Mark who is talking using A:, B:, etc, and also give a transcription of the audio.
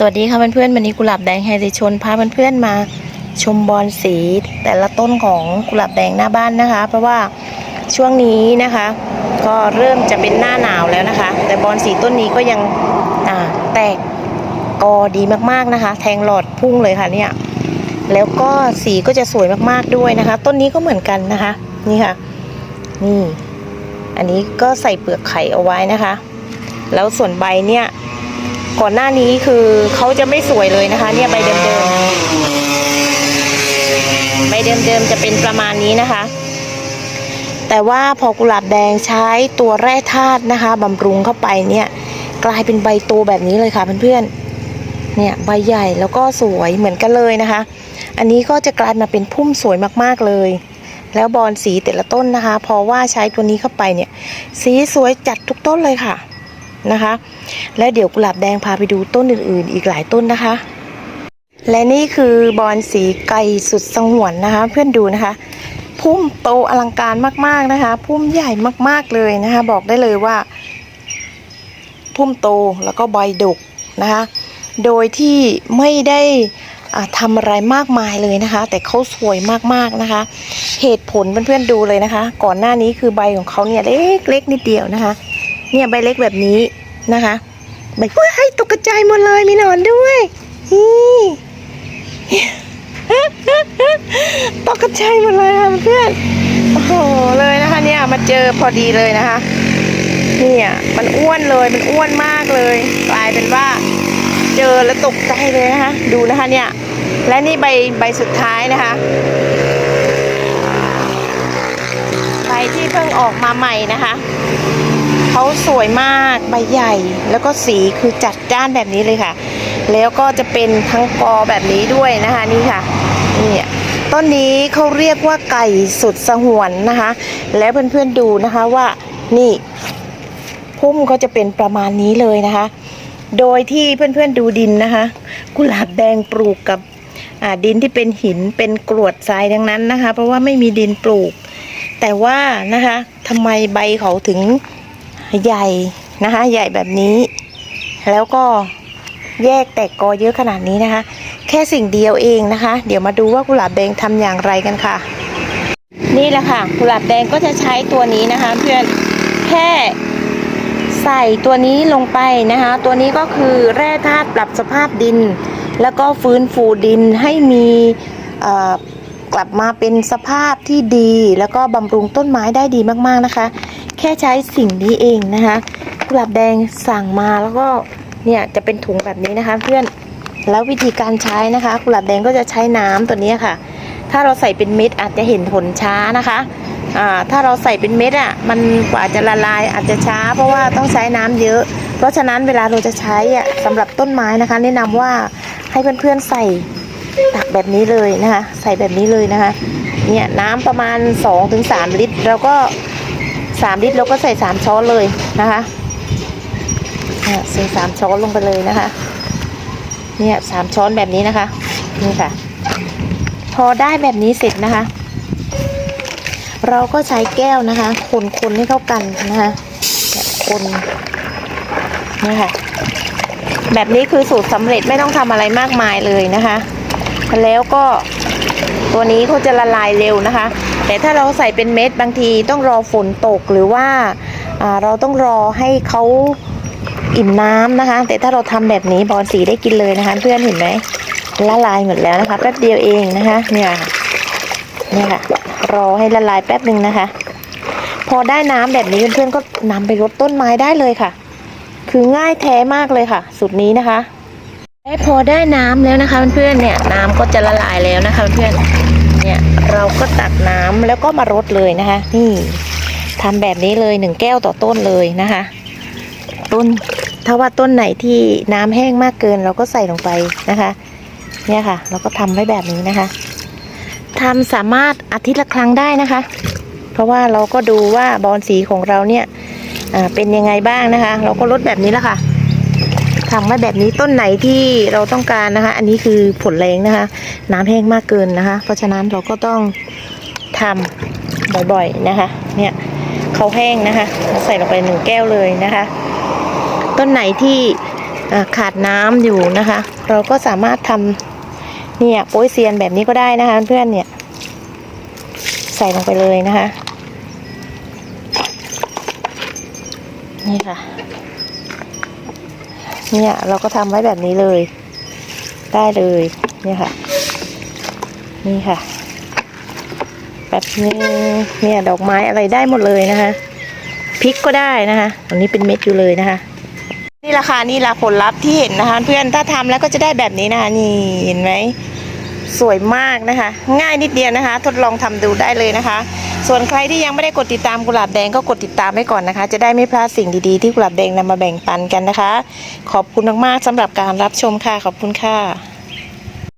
A: สวัสดีค่ะเพื่อนๆวันนี้กุหลาบแดงไฮริชนพาเพื่อนๆมาชมบอลสีแต่ละต้นของกุหลาบแดงหน้าบ้านนะคะ เพราะว่าช่วงนี้นะคะ ก็เริ่มจะเป็นหน้าหนาวแล้วนะคะ แต่บอลสีต้นนี้ก็ยังแตกกอดีมากๆนะคะ แทงหลอดพุ่งเลยค่ะเนี่ยแล้วก็สีก็จะสวยมากๆด้วยนะคะ ต้นนี้ก็เหมือนกันนะคะ นี่ค่ะ นี่ อันนี้ก็ใส่เปลือกไข่เอาไว้นะคะ แล้วส่วนใบเนี่ย ก่อนหน้านี้คือเขาจะไม่สวยเลยนะคะ เนี่ยใบเดิมๆใบเดิมๆจะเป็นประมาณนี้นะคะ แต่ว่าพอกุหลาบแดงใช้ตัวแร่ธาตุนะคะบำรุงเข้าไปเนี่ย กลายเป็นใบโตแบบนี้เลยค่ะเพื่อนๆเนี่ยใบใหญ่แล้วก็สวยเหมือนกันเลยนะคะ อันนี้ก็จะกลายมาเป็นพุ่มสวยมากๆเลยแล้วบอลสีแต่ละต้นนะคะ พอว่าใช้ตัวนี้เข้าไปเนี่ย สีสวยจัดทุกต้นเลยค่ะ นะคะ แล้วเดี๋ยวกุหลาบแดงพาไปดูต้นอื่นๆ อีกหลายต้นนะคะ และนี่คือบอลสีไก่สุดสงวนนะคะ เพื่อนดูนะคะ พุ่มโตอลังการมากๆนะคะ พุ่มใหญ่มากๆเลยนะคะ บอกได้เลยว่า พุ่มโตแล้วก็ใบดกนะคะ โดยที่ไม่ได้ทำอะไรมากมายเลยนะคะ แต่เขาสวยมากๆนะคะ เหตุผลเพื่อนๆดูเลยนะคะ ก่อนหน้านี้คือใบของเขาเนี่ยเล็กๆนิดเดียวนะคะ เนี่ยใบเล็กแบบนี้นะคะใบเฮ้ยตกกระจายหมดเลยมีหนอนด้วยนี่ตกกระจายหมดเลยค่ะเพื่อนโอ้โหเลยนะคะเนี่ยมาเจอพอดีเลยนะคะ เนี่ยมันอ้วนเลยมันอ้วนมากเลย กลายเป็นว่า เจอแล้วตกใจเลยนะคะดูนะคะเนี่ย และนี่ใบใบสุดท้ายนะคะใบที่เพิ่งออกมาใหม่นะคะ เขาสวยมากใบใหญ่ แล้วก็สีคือจัดจ้านแบบนี้เลยค่ะ แล้วก็จะเป็นทั้งกอแบบนี้ด้วยนะคะนี่ค่ะนี่ต้นนี้เขาเรียกว่าไก่สุดสงวนนะคะ แล้วเพื่อนๆดูนะคะว่านี่พุ่มเขาจะเป็นประมาณนี้เลยนะคะ โดยที่เพื่อนๆดูดินนะคะ กุหลาบแดงปลูกกับดินที่เป็นหินเป็นกรวดทรายดังนั้นนะคะ เพราะว่าไม่มีดินปลูก แต่ว่านะคะทำไมใบเขาถึง ใหญ่นะคะ ใหญ่แบบนี้ แล้วก็แยกแตกกอเยอะขนาดนี้นะคะ แค่สิ่งเดียวเองนะคะ เดี๋ยวมาดูว่ากุหลาบแดงทำอย่างไรกันค่ะ นี่แหละค่ะกุหลาบแดงก็จะใช้ตัวนี้นะคะ เพื่อนแค่ใส่ตัวนี้ลงไปนะคะ ตัวนี้ก็คือแร่ธาตุปรับสภาพดิน แล้วก็ฟื้นฟูดินให้มีกลับมาเป็นสภาพที่ดี แล้วก็บำรุงต้นไม้ได้ดีมากๆนะคะ แค่ใช้สิ่งนี้เองนะคะกุหลาบแดงสั่งมาแล้วก็เนี่ยจะเป็นถุงแบบนี้นะคะ เพื่อนแล้ววิธีการใช้นะคะกุหลาบแดงก็จะใช้น้ำตัวนี้ค่ะ ถ้าเราใส่เป็นเม็ดอาจจะเห็นผลช้านะคะอ่าถ้าเราใส่เป็นเม็ดอะมันกว่าจะละลายอาจจะช้า เพราะว่าต้องใช้น้ำเยอะ เพราะฉะนั้นเวลาเราจะใช้อะสำหรับต้นไม้นะคะ แนะนำว่าให้เพื่อนๆใส่ตักแบบนี้เลยนะคะ ใส่แบบนี้เลยนะคะเนี่ยน้ำประมาณ 2-3 ลิตร แล้วก็ 3ลิตรเราก็ใส่3ช้อนเลยนะคะเนี่ยใส่สามช้อนลงไปเลยนะคะ เนี่ยสามช้อนแบบนี้นะคะ นี่ค่ะ พอได้แบบนี้เสร็จนะคะ เราก็ใช้แก้วนะคะ คนๆให้เข้ากันนะคะคนนี่ค่ะ แบบนี้คือสูตรสำเร็จไม่ต้องทำอะไรมากมายเลยนะคะ แล้วก็ตัวนี้เขาจะละลายเร็วนะคะ แต่ถ้าเราใส่เป็นเม็ดบางทีต้องรอฝนตกหรือว่าเราต้องรอให้เขาอิ่มน้ำนะคะ แต่ถ้าเราทำแบบนี้บอลสีได้กินเลยนะคะ เพื่อนเห็นไหมละลายหมดแล้วนะคะ แป๊บเดียวเองนะคะ เนี่ยค่ะเนี่ยค่ะ รอให้ละลายแป๊บหนึ่งนะคะ พอได้น้ำแบบนี้เพื่อนๆก็นำไปรดต้นไม้ได้เลยค่ะ คือง่ายแท้มากเลยค่ะสูตรนี้นะคะและพอได้น้ำแล้วนะคะเพื่อนๆเนี่ยน้ำก็จะละลายแล้วนะคะเพื่อนๆเนี่ย เราก็ตักน้ำแล้วก็มารดเลยนะคะ นี่ทำแบบนี้เลยหนึ่งแก้วต่อต้นเลยนะคะ ต้นถ้าว่าต้นไหนที่น้ำแห้งมากเกินเราก็ใส่ลงไปนะคะ เนี่ยค่ะ เราก็ทำไว้แบบนี้นะคะทำสามารถอาทิตย์ละครั้งได้นะคะ เพราะว่าเราก็ดูว่าบอลสีของเราเนี่ยเป็นยังไงบ้างนะคะ เราก็ลดแบบนี้แหละค่ะ ทำไว้แบบนี้ต้นไหนที่เราต้องการนะคะ อันนี้คือผลแรงนะคะ น้ำแห้งมากเกินนะคะ เพราะฉะนั้นเราก็ต้องทำบ่อยๆนะคะ เนี่ยเขาแห้งนะคะเราใส่ลงไปหนึ่งแก้วเลยนะคะ ต้นไหนที่ขาดน้ำอยู่นะคะ เราก็สามารถทำเนี่ยโป้ยเซียนแบบนี้ก็ได้นะคะ เพื่อนเนี่ย ใส่ลงไปเลยนะคะ นี่ค่ะ เนี่ยเราก็ทำไว้แบบนี้เลย ได้เลยเนี่ยค่ะ นี่ค่ะแบบนี้เนี่ยดอกไม้อะไรได้หมดเลยนะคะพริกก็ได้นะคะอันนี้เป็นเม็ดอยู่เลยนะคะ นี่ราคานี่ละผลลัพธ์ที่เห็นนะคะ เพื่อนถ้าทำแล้วก็จะได้แบบนี้นะคะนี่เห็นไหม สวยมากนะคะ ง่ายนิดเดียวนะคะ ทดลองทำดูได้เลยนะคะ ส่วนใครที่ยังไม่ได้กดติดตามกุหลาบแดงก็กดติดตามไว้ก่อนนะคะ จะได้ไม่พลาดสิ่งดีๆที่กุหลาบแดงนำมาแบ่งปันกันนะคะ ขอบคุณมากๆสำหรับการรับชมค่ะขอบคุณค่ะ